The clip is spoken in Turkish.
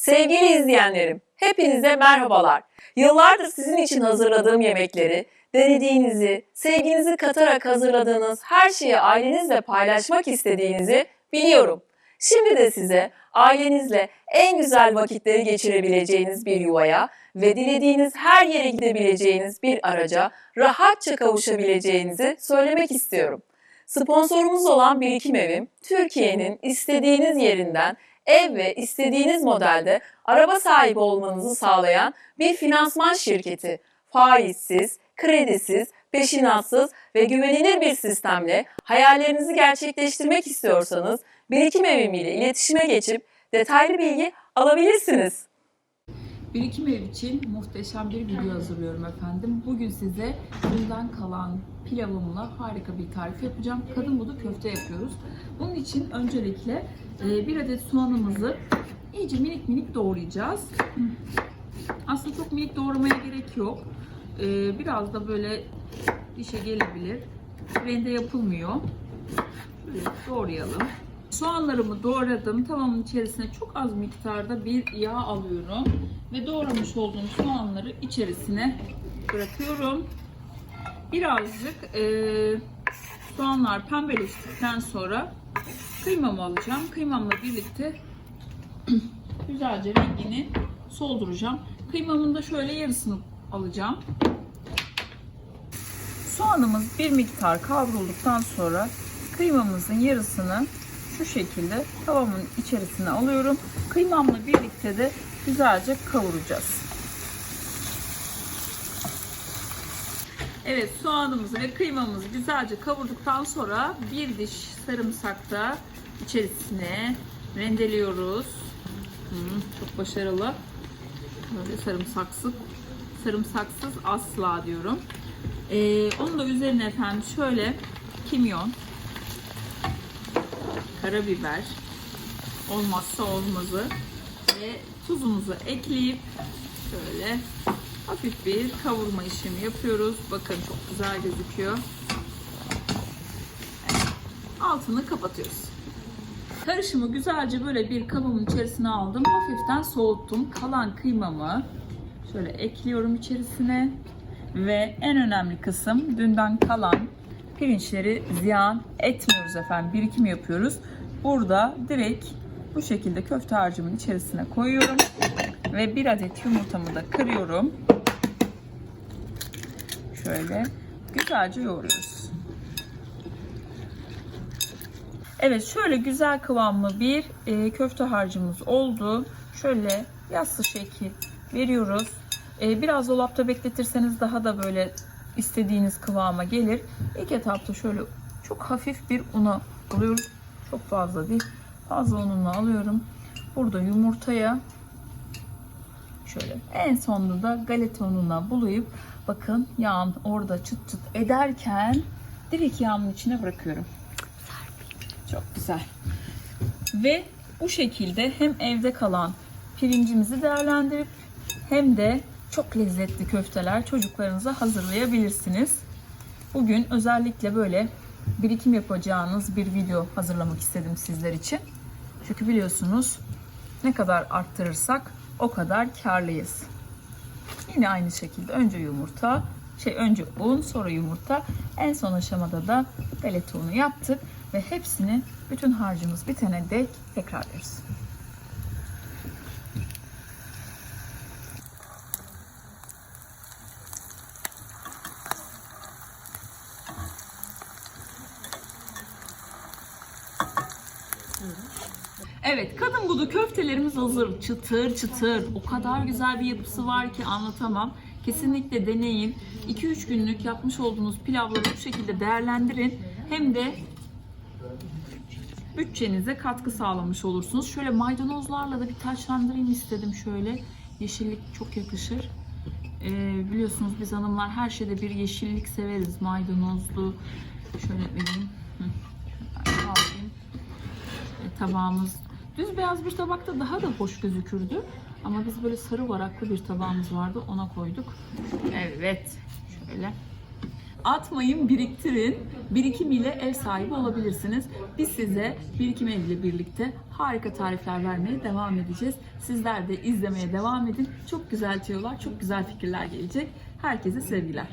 Sevgili izleyenlerim, hepinize merhabalar. Yıllardır sizin için hazırladığım yemekleri, denediğinizi, sevginizi katarak hazırladığınız her şeyi ailenizle paylaşmak istediğinizi biliyorum. Şimdi de size ailenizle en güzel vakitleri geçirebileceğiniz bir yuvaya ve dilediğiniz her yere gidebileceğiniz bir araca rahatça kavuşabileceğinizi söylemek istiyorum. Sponsorumuz olan Birikim Evim, Türkiye'nin istediğiniz yerinden ev ve istediğiniz modelde araba sahibi olmanızı sağlayan bir finansman şirketi. Faizsiz, kredisiz, peşinatsız ve güvenilir bir sistemle hayallerinizi gerçekleştirmek istiyorsanız Birikim Evim ile iletişime geçip detaylı bilgi alabilirsiniz. Birikim ev için muhteşem bir video hazırlıyorum efendim. Bugün size dünden kalan pilavımla harika bir tarif yapacağım. Kadın budu köfte yapıyoruz. Bunun için öncelikle e, bir adet soğanımızı iyice minik minik doğrayacağız. Aslında çok minik doğramaya gerek yok. E, Biraz da böyle dişe gelebilir. Rende yapılmıyor. Şöyle doğrayalım. Soğanlarımı doğradım. Tavamın içerisine çok az miktarda bir yağ alıyorum. Ve doğramış olduğum soğanları içerisine bırakıyorum. Birazcık e, soğanlar pembeleştikten sonra kıymamı alacağım. Kıymamla birlikte güzelce rengini solduracağım. Kıymamın da şöyle yarısını alacağım. Soğanımız bir miktar kavrulduktan sonra kıymamızın yarısını şu şekilde tavamın içerisine alıyorum. Kıymamla birlikte de güzelce kavuracağız. Evet soğanımızı ve kıymamızı güzelce kavurduktan sonra bir diş sarımsak da içerisine rendeliyoruz. Hmm, çok başarılı. Böyle sarımsaksız, sarımsaksız asla diyorum. Ee, onun da üzerine efendim şöyle kimyon, karabiber, olmazsa olmazı ve tuzumuzu ekleyip şöyle hafif bir kavurma işlemi yapıyoruz. Bakın çok güzel gözüküyor. Evet. Altını kapatıyoruz. Karışımı güzelce böyle bir kabımın içerisine aldım. Hafiften soğuttum. Kalan kıymamı şöyle ekliyorum içerisine. Ve en önemli kısım dünden kalan pirinçleri ziyan etmiyoruz efendim. Birikim yapıyoruz. Burada direkt bu şekilde köfte harcımın içerisine koyuyorum. Ve bir adet yumurtamı da kırıyorum. Şöyle güzelce yoğuruyoruz. Evet şöyle güzel kıvamlı bir e, köfte harcımız oldu. Şöyle yassı şekil veriyoruz. E, biraz dolapta bekletirseniz daha da böyle istediğiniz kıvama gelir. İlk etapta şöyle çok hafif bir una alıyoruz. Çok fazla değil. Fazla ununu alıyorum. Burada yumurtaya şöyle en sonunda da galeta ununa bulayıp bakın yağın orada çıt çıt ederken direkt yağın içine bırakıyorum. Çok güzel. Ve bu şekilde hem evde kalan pirincimizi değerlendirip hem de çok lezzetli köfteler çocuklarınıza hazırlayabilirsiniz. Bugün özellikle böyle birikim yapacağınız bir video hazırlamak istedim sizler için. Çünkü biliyorsunuz ne kadar arttırırsak o kadar karlıyız. Yine aynı şekilde önce yumurta, şey önce un, sonra yumurta, en son aşamada da galeta unu yaptık ve hepsini bütün harcımız bitene dek tekrarlıyoruz. Evet, kadın budu köftelerimiz hazır. Çıtır çıtır. O kadar güzel bir yapısı var ki anlatamam. Kesinlikle deneyin. 2-3 günlük yapmış olduğunuz pilavları bu şekilde değerlendirin. Hem de bütçenize katkı sağlamış olursunuz. Şöyle maydanozlarla da bir taçlandırayım istedim şöyle. Yeşillik çok yakışır. Ee, biliyorsunuz biz hanımlar her şeyde bir yeşillik severiz. Maydanozlu. Şöyle vereyim. Şöyle tabağımız düz beyaz bir tabakta daha da hoş gözükürdü. Ama biz böyle sarı varaklı bir tabağımız vardı. Ona koyduk. Evet. Şöyle. Atmayın, biriktirin. Birikim ile ev sahibi olabilirsiniz. Biz size birikim eviyle birlikte harika tarifler vermeye devam edeceğiz. Sizler de izlemeye devam edin. Çok güzel tüyolar, çok güzel fikirler gelecek. Herkese sevgiler.